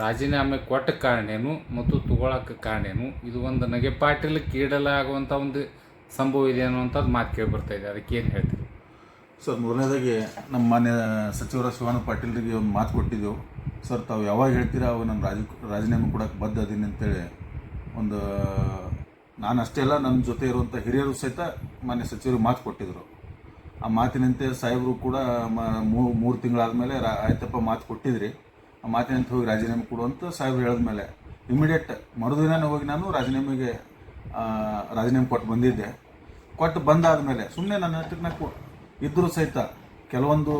ರಾಜೀನಾಮೆ ಕೊಟ್ಟ ಕಾರಣೇನು ಮತ್ತು ತಗೊಳಕ್ಕೆ ಕಾರಣೇನು? ಇದು ಒಂದು ನಗೆ ಪಾಟೀಲ್ ಕೀಡಲಾಗುವಂಥ ಒಂದು ಸಂಭವ ಇದೆ ಅನ್ನುವಂಥದ್ದು ಮಾತು ಕೇಳಿ ಬರ್ತಾ ಇದೆ. ಅದಕ್ಕೆ ಏನು ಹೇಳ್ತೀರಿ? ಸರ್ ಮೊದಲನೇದಾಗಿ ನಮ್ಮ ಮಾನ್ಯ ಸಚಿವರ ಶಿವಾನಂದ ಪಾಟೀಲ್ರಿಗೆ ಒಂದು ಮಾತು ಕೊಟ್ಟಿದ್ದೆವು. ಸರ್, ತಾವು ಯಾವಾಗ ಹೇಳ್ತೀರಾ ಅವಾಗ ನಾನು ರಾಜ ರಾಜೀನಾಮೆ ಕೊಡೋಕ್ಕೆ ಬದ್ಧ ಅದೀನಿ ಅಂತೇಳಿ. ಒಂದು, ನಾನು ಅಷ್ಟೇ ಅಲ್ಲ, ನನ್ನ ಜೊತೆ ಇರುವಂಥ ಹಿರಿಯರು ಸಹಿತ ಮಾನ್ಯ ಸಚಿವರು ಮಾತು ಕೊಟ್ಟಿದ್ದರು ಆ ಮಾತಿನಂತೆ ಸಾಹೇಬರು ಕೂಡ ಮೂರು ತಿಂಗಳಾದಮೇಲೆ ರಾ, ಆಯ್ತಪ್ಪ ಮಾತು ಕೊಟ್ಟಿದ್ರಿ. ಮಾತಿನಂತೆ ಹೋಗಿ ರಾಜೀನಾಮೆ ಕೊಡುವಂತ ಸಾಹೇಬ್ರು ಹೇಳಿದ್ಮೇಲೆ ಇಮಿಡಿಯೇಟ್ ಮರುದಿನ ಹೋಗಿ ನಾನು ರಾಜೀನಾಮೆಗೆ ರಾಜೀನಾಮೆ ಕೊಟ್ಟು ಬಂದಿದ್ದೆ. ಕೊಟ್ಟು ಬಂದಾದಮೇಲೆ ಸುಮ್ಮನೆ ನನ್ನ ಹತ್ರಕ್ಕೆ ಇದ್ದರೂ ಸಹಿತ ಕೆಲವೊಂದು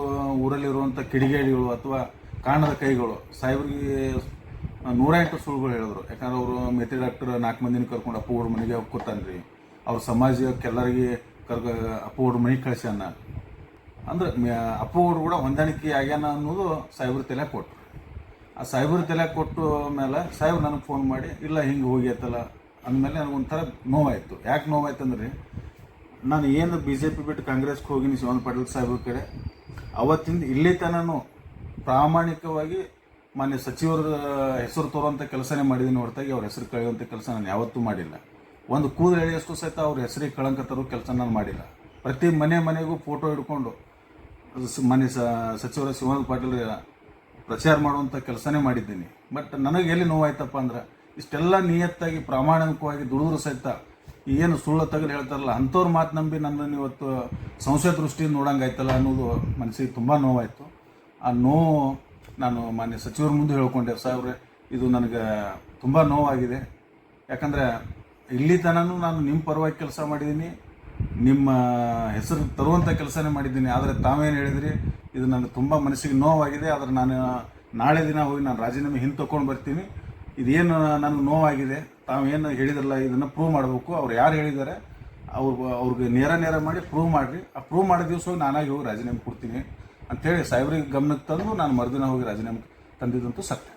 ಊರಲ್ಲಿರುವಂಥ ಕಿಡಿಗೇಡಿಗಳು ಅಥವಾ ಕಾಣದ ಕೈಗಳು, ಸಾಹೇಬ್ರಿಗೆ ನೂರ ಎಂಟು ಸುಳ್ಳುಗಳು ಹೇಳಿದ್ರು. ಯಾಕಂದ್ರೆ ಅವರು ಮೆತ್ರಿ ಡಾಕ್ಟರ್ ನಾಲ್ಕು ಮಂದಿನ ಕರ್ಕೊಂಡು ಅಪ್ಪ ಮನೆಗೆ ಕೂತಾನ್ರಿ ಅವ್ರ ಸಮಾಜಕ್ಕೆಲ್ಲರಿಗೆ ಕರ್ಕ, ಅಪ್ಪ ಅವ್ರ ಮನೆಗೆ ಕಳ್ಸ್ಯಾನ. ಅಂದ್ರೆ ಅಪ್ಪ ಅವ್ರು ಕೂಡ ಹೊಂದಾಣಿಕೆ ಆಗ್ಯಾನ ಅನ್ನೋದು ಸಾಹೇಬ್ರ ತಲೆ ಕೊಟ್ಟರು ಆ ಸಾಹೇಬ್ರ ತಲೆ ಕೊಟ್ಟು ಮೇಲೆ ಸಾಹೇಬ್ರು ನನಗೆ ಫೋನ್ ಮಾಡಿ, ಇಲ್ಲ, ಹಿಂಗೆ ಹೋಗ್ಯತ್ತಲ್ಲ ಅಂದಮೇಲೆ ನನಗೊಂಥರ ನೋವಾಯಿತು. ಯಾಕೆ ನೋವಾಯ್ತು ಅಂದ್ರೆ, ನಾನು ಏನು ಬಿ ಜೆ ಪಿ ಬಿಟ್ಟು ಕಾಂಗ್ರೆಸ್ಗೆ ಹೋಗಿನಿ ಶಿವನ್ ಪಾಟೀಲ್ ಸಾಹೇಬ್ರ ಕಡೆ, ಅವತ್ತಿಂದ ಇಲ್ಲಿ ತನೂ ಪ್ರಾಮಾಣಿಕವಾಗಿ ಮಾನ್ಯ ಸಚಿವರ ಹೆಸರು ತೋರುವಂಥ ಕೆಲಸನೇ ಮಾಡಿದ್ದೀನಿ ಹೊರತಾಗಿ, ಅವ್ರ ಹೆಸರು ಕಳೆಯುವಂಥ ಕೆಲಸ ನಾನು ಯಾವತ್ತೂ ಮಾಡಿಲ್ಲ. ಒಂದು ಕೂದಲು ಎಳೆಯಷ್ಟು ಸಹಿತ ಅವ್ರ ಹೆಸರಿಗೆ ಕಳಂಕ ತರೋ ಕೆಲಸ ನಾನು ಮಾಡಿಲ್ಲ. ಪ್ರತಿ ಮನೆ ಮನೆಗೂ ಫೋಟೋ ಹಿಡ್ಕೊಂಡು ಮನೆ ಸಚಿವರ ಶಿವಾನಂದ ಪಾಟೀಲ್ ಪ್ರಚಾರ ಮಾಡುವಂಥ ಕೆಲಸನೇ ಮಾಡಿದ್ದೀನಿ. ಬಟ್ ನನಗೆ ಎಲ್ಲಿ ನೋವಾಯ್ತಪ್ಪ ಅಂದ್ರೆ, ಇಷ್ಟೆಲ್ಲ ನಿಯತ್ತಾಗಿ ಪ್ರಾಮಾಣಿಕವಾಗಿ ದುಡಿದ್ರು ಸಹಿತ ಏನು ಸುಳ್ಳು ತಗಲು ಹೇಳ್ತಾರಲ್ಲ, ಅಂಥವ್ರ ಮಾತು ನಂಬಿ ನನ್ನನ್ನು ಇವತ್ತು ಸಂಶಯ ದೃಷ್ಟಿಯಿಂದ ನೋಡಂಗಾಯ್ತಲ್ಲ ಅನ್ನೋದು ಮನಸ್ಸಿಗೆ ತುಂಬ ನೋವಾಯಿತು. ಆ ನೋವು ನಾನು ಮಾನ್ಯ ಸಚಿವರ ಮುಂದೆ ಹೇಳ್ಕೊಂಡೆ, ಸಾಹೇಬ್ರೆ, ಇದು ನನಗೆ ತುಂಬ ನೋವಾಗಿದೆ. ಯಾಕಂದರೆ, ಇಲ್ಲಿ ನಾನು ನಿಮ್ಮ ಪರವಾಗಿ ಕೆಲಸ ಮಾಡಿದ್ದೀನಿ. ನಿಮ್ಮ ಹೆಸರು ತರುವಂಥ ಕೆಲಸನೇ ಮಾಡಿದ್ದೀನಿ, ಆದರೆ ತಾವೇನು ಹೇಳಿದ್ರಿ? ಇದು ನನಗೆ ತುಂಬ ಮನಸ್ಸಿಗೆ ನೋವಾಗಿದೆ, ಆದರೆ ನಾನು ನಾಳೆ ದಿನ ಹೋಗಿ ನಾನು ರಾಜೀನಾಮೆ ಹಿಂದೆ ತಗೊಂಡು ಬರ್ತೀನಿ. ಇದೇನು ನನಗೆ ನೋವಾಗಿದೆ? ತಾವೇನು ಹೇಳಿದ್ರಲ್ಲ, ಇದನ್ನು ಪ್ರೂವ್ ಮಾಡಬೇಕು. ಅವ್ರು ಯಾರು ಹೇಳಿದ್ದಾರೆ? ಅವ್ರು ಅವ್ರಿಗೆ ನೇರ ನೇರ ಮಾಡಿ ಪ್ರೂವ್ ಮಾಡಿರಿ. ಆ ಪ್ರೂವ್ ಮಾಡಿದ ದಿವಸ ಹೋಗಿ ನಾನಾಗಿ ಹೋಗಿ ರಾಜೀನಾಮೆ ಕೊಡ್ತೀನಿ. ಅಂತೇಳಿ ಸಾಹೇಬ್ರಿಗೆ ಗಮನಕ್ಕೆ ತಂದು ನಾನು ಮರುದಿನ ಹೋಗಿ ರಾಜೀನಾಮೆ ತಂದಿದ್ದಂತೂ ಸತ್ಯ.